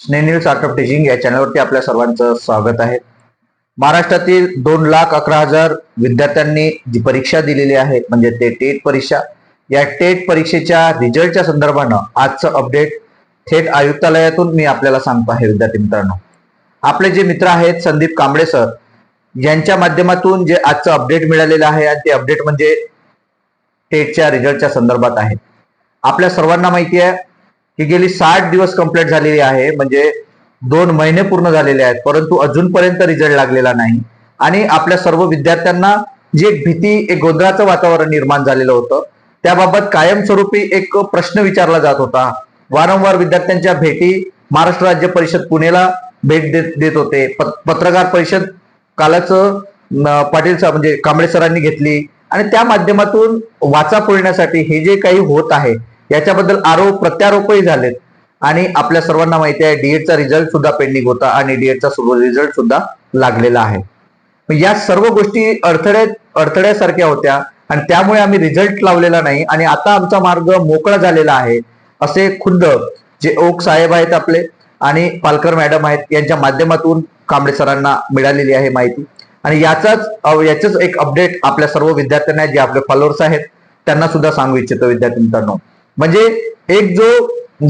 स्नेह art of teaching या चॅनलवरती आपल्या सर्वांचं स्वागत आहे. महाराष्ट्रातील दोन लाख अकरा हजार विद्यार्थ्यांनी जी परीक्षा दिलेली आहे म्हणजे ते टेट परीक्षा या टेट परीक्षेच्या रिझल्टच्या संदर्भानं आजचं अपडेट थेट आयुक्तालयातून मी आपल्याला सांगतो आहे विद्यार्थी मित्रांनो. आपले जे मित्र आहेत संदीप कांबळे सर यांच्या माध्यमातून जे आजचं अपडेट मिळालेलं आहे आणि ते अपडेट म्हणजे टेटच्या रिझल्टच्या संदर्भात आहे. आपल्या सर्वांना माहिती आहे की गेली साठ दिवस कंप्लीट झालेली आहे म्हणजे दोन महिने पूर्ण झालेले आहेत परंतु अजूनपर्यंत रिझल्ट लागलेला नाही. आणि आपल्या सर्व विद्यार्थ्यांना जी एक भीती एक गोंधळाचं वातावरण निर्माण झालेलं होतं त्याबाबत कायमस्वरूपी एक प्रश्न विचारला जात होता. वारंवार विद्यार्थ्यांच्या भेटी महाराष्ट्र राज्य परिषद पुणेला भेट देत देत होते. पत्रकार परिषद कालच पाटील सर म्हणजे कांबळे सरांनी घेतली. आणि त्या माध्यमातून वाचा फोडण्यासाठी हे जे काही होत आहे याच्याबद्दल आरोप प्रत्यारोपही झालेत. आणि आपल्या सर्वांना माहिती आहे डीएडचा रिझल्ट सुद्धा पेंडिंग होता आणि डीएडचा रिझल्ट सुद्धा लागलेला आहे. या सर्व गोष्टी अडथळे अडथळ्यासारख्या होत्या आणि त्यामुळे आम्ही रिझल्ट लावलेला नाही आणि आता आमचा मार्ग मोकळा झालेला आहे असे खुद्द जे ओक साहेब आहेत आपले आणि पालकर मॅडम आहेत यांच्या माध्यमातून कांबळे सरांना मिळालेली आहे माहिती. आणि याचाच याचंच एक अपडेट आपल्या सर्व विद्यार्थ्यांना जे आपले फॉलोअर्स आहेत त्यांना सुद्धा सांगू इच्छितो विद्यार्थी मित्रांनो. म्हणजे एक जो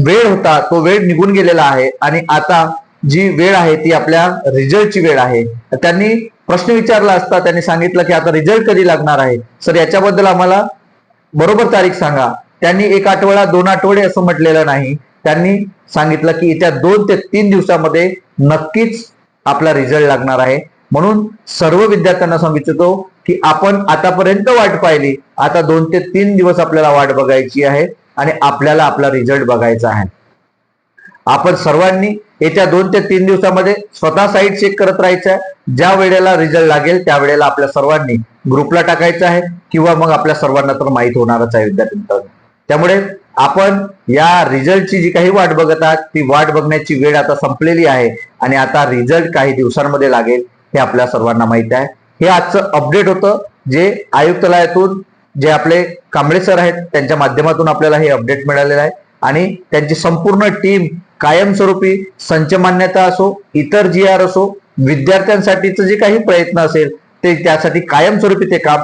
वेळ होता तो वेळ निघून गेलेला आहे आणि आता जी वेळ आहे ती आपल्या रिझल्टची वेळ आहे. त्यांनी प्रश्न विचारला असता त्यांनी सांगितलं की आता रिझल्ट कधी लागणार आहे? सर याच्याबद्दल आम्हाला बरोबर तारीख सांगा. त्यांनी एक आठवडा दोन आठवडे असं म्हटलेलं नाही. त्यांनी सांगितलं की येत्या दोन ते तीन दिवसामध्ये नक्कीच आपला रिझल्ट लागणार आहे. म्हणून सर्व विद्यार्थ्यांना सांगू इच्छितो की आपण आतापर्यंत वाट पाहिली. आता दोन ते तीन दिवस आपल्याला वाट बघायची आहे. आणि आपल्याला आपला रिझल्ट बघायचा आहे. आपण सर्वांनी येत्या दोन ते तीन दिवसामध्ये स्वतः साईट चेक करत राहायचं आहे. ज्या वेळेला रिझल्ट लागेल त्यावेळेला आपल्या सर्वांनी ग्रुपला टाकायचं आहे किंवा मग आपल्या सर्वांना तर माहीत होणारच आहे विद्यार्थी त्यामुळे आपण या रिझल्टची जी काही वाट बघत आहात ती वाट बघण्याची वेळ आता संपलेली आहे आणि आता रिझल्ट काही दिवसांमध्ये लागेल हे आपल्या सर्वांना माहीत आहे. हे आजचं अपडेट होतं जे आयुक्तालयातून जे आपले कांबळे सर आहेत त्यांच्या माध्यमातून आपल्याला हे अपडेट मिळालेलं आहे. आणि त्यांची संपूर्ण टीम कायमस्वरूपी संच मान्यता असो इतर जी आर असो विद्यार्थ्यांसाठीचं जे काही प्रयत्न असेल ते त्यासाठी कायमस्वरूपी ते काम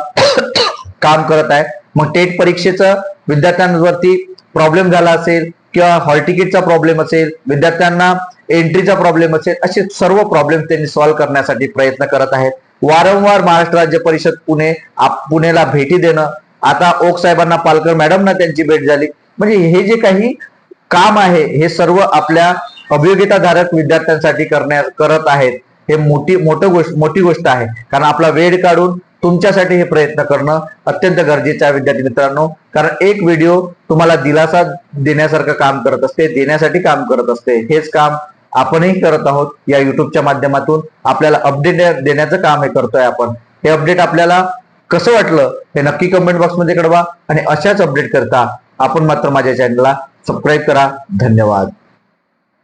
काम करत आहे. मग टेट परीक्षेचं विद्यार्थ्यांवरती प्रॉब्लेम झाला असेल किंवा हॉल तिकीटचा प्रॉब्लेम असेल विद्यार्थ्यांना एंट्रीचा प्रॉब्लेम असेल असे सर्व प्रॉब्लेम त्यांनी सॉल्व्ह करण्यासाठी प्रयत्न करत आहेत. वारंवार महाराष्ट्र राज्य परिषद पुणे पुणेला भेटी देणं. आता ओक साहेबांना पालकर मॅडमना त्यांची भेट झाली. म्हणजे हे जे काही काम आहे हे सर्व आपल्या अभियोगिताधारक विद्यार्थ्यांसाठी करण्या करत आहेत. हे मोठी मोठं गोष्ट मोठी गोष्ट आहे. कारण आपला वेळ काढून तुमच्यासाठी हे प्रयत्न करणं अत्यंत गरजेचं आहे विद्यार्थी मित्रांनो. कारण एक व्हिडिओ तुम्हाला दिलासा देण्यासारखं काम करत असते देण्यासाठी काम करत असते. हेच काम आपणही करत आहोत. या युट्यूबच्या माध्यमातून आपल्याला अपडेट देण्याचं काम हे करतोय आपण. हे अपडेट आपल्याला कसं वाटलं हे नक्की कमेंट बॉक्समध्ये कळवा आणि अशाच अपडेट करता आपण मात्र माझ्या चॅनलला सबस्क्राईब करा. धन्यवाद.